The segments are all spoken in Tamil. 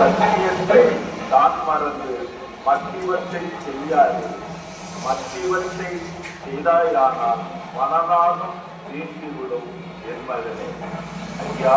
சத்தியத்தை தான் மறந்து மத்தியவற்றை செய்யாது மத்தியவற்றை செய்தாயானால் மனநாளும் தீர்ந்துவிடும் என்பதனை ஐயா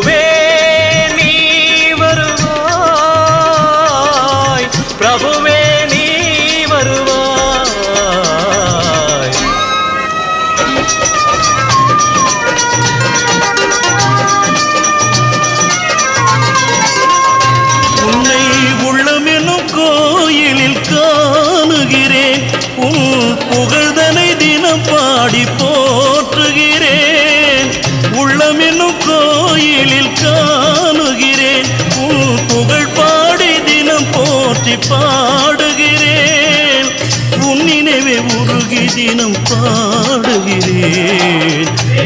தினம் பாடுகிறேன்.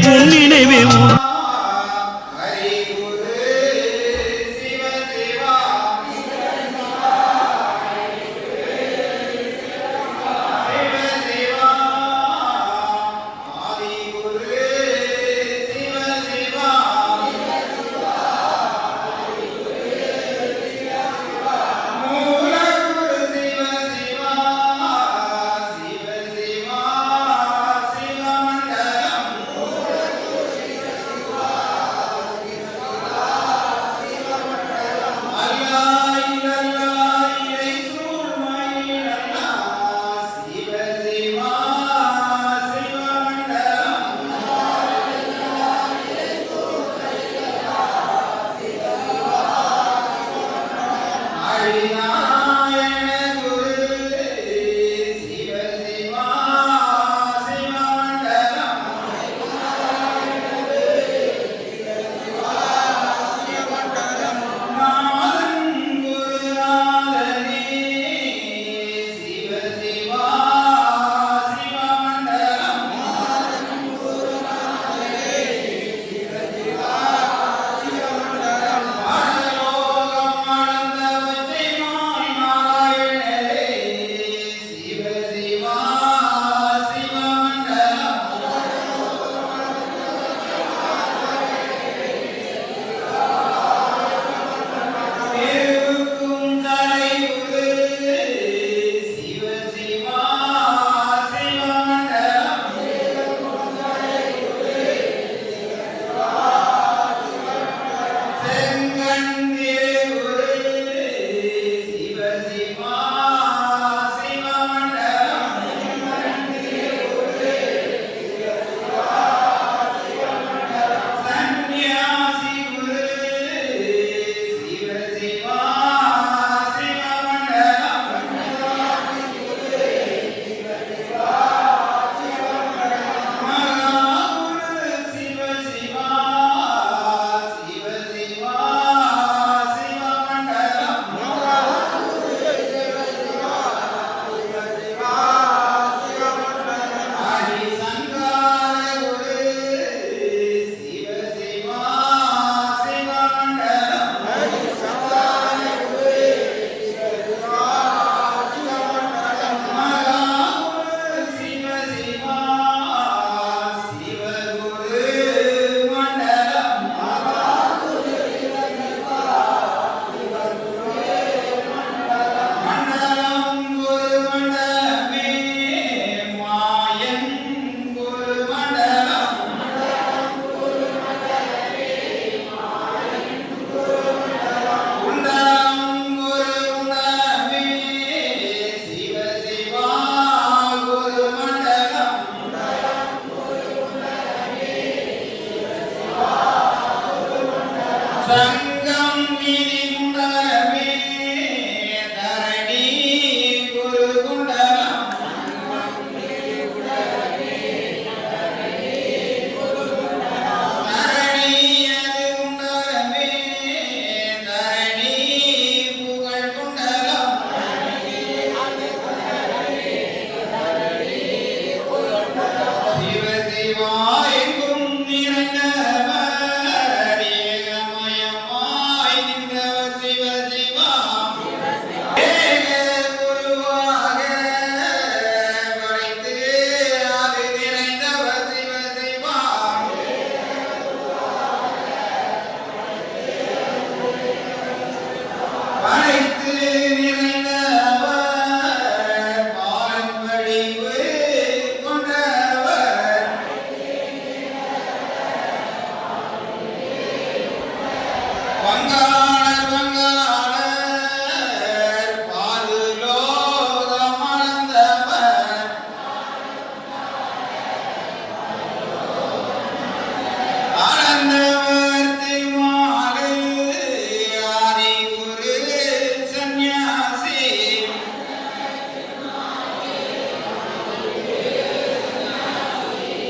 உன் நினைவே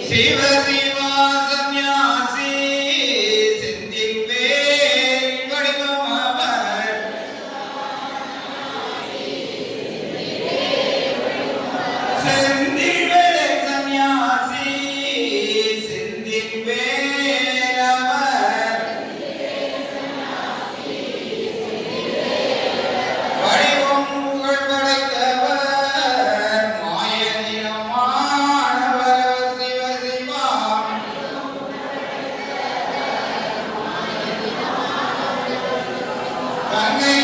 சிவசிவா கருணை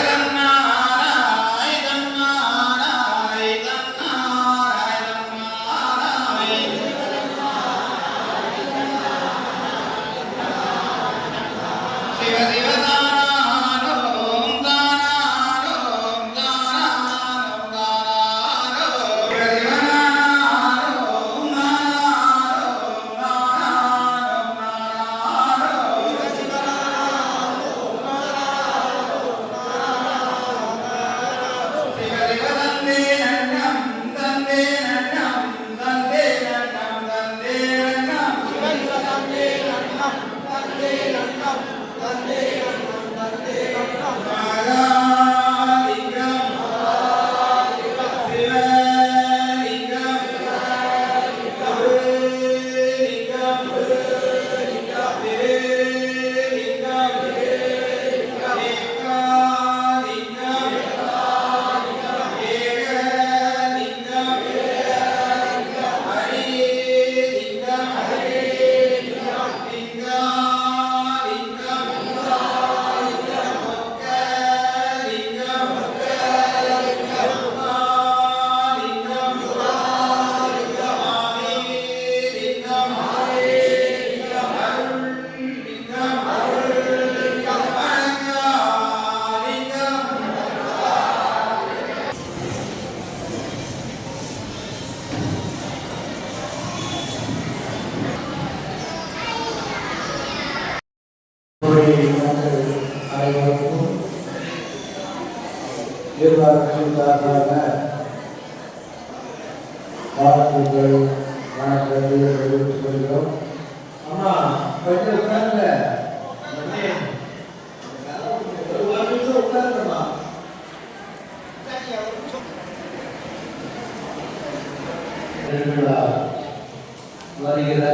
দান அரசுக்காக வாழ்த்துக்கள் அம்மா கொஞ்சம் உட்கார்ந்த உட்கார்ந்தமா வருகிற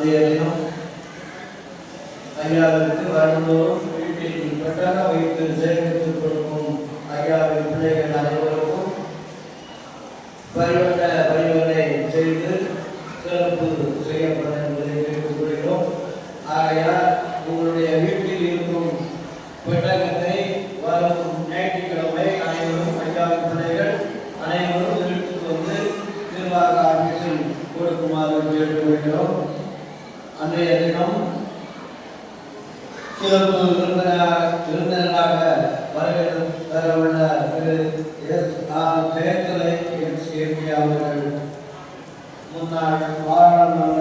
అందజేయలేను అయ్యా వారిలో పెట్టాక వైపు சிறப்பு விருந்தினர் விருந்தினராக வரவேற்று தர உள்ள திரு S. R. Jayakalai ex MP அவர்கள் முன்னாள் பாராளுமன்ற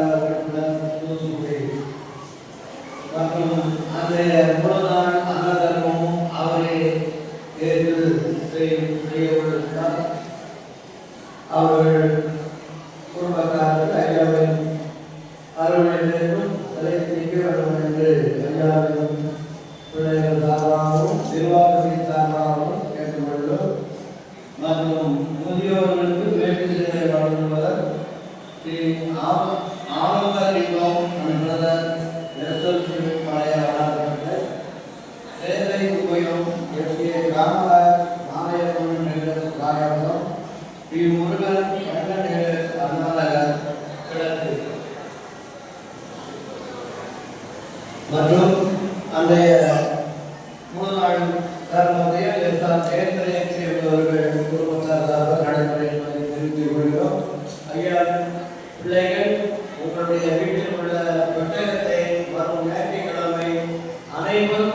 மற்றும் முதியோர்களுக்கு வேட்டு சேவை வழங்குவதர் ஸ்ரீ ஆம- ஆனந்தலிங்கம் பிரதர் எஸ்எல்சி பழைய வளர்க்கப்பட்ட சேவை உபயம் எஸ்ஏ ராமராஜ் மாலையப்பன் நிகழ்ச்சி காயகம் பி முருகன் அண்ணாநகர் கிழக்கு. மற்றும் அன்றைய உங்களுடைய வீட்டில் உள்ள புத்தகத்தை வரும் ஞாயிற்றுக்கிழமை அனைவரும்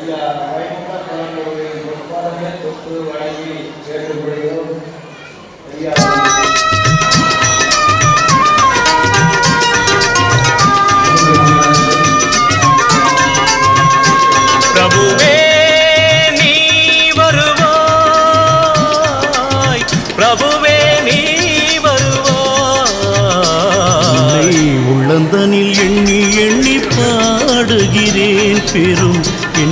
ஐயா வைகுண்ட குழந்தைகளின் பொறுப்பாளர்களை தொட்டு வழங்கி கேட்டுக்கொள்கிறோம். ஐயா பிரபுவே நீ வருவாய். பிரபுவே நீ உன்னை வருவாய் உள்ளந்தனில் எண்ணி எண்ணி பாடுகிறேன் பெரும்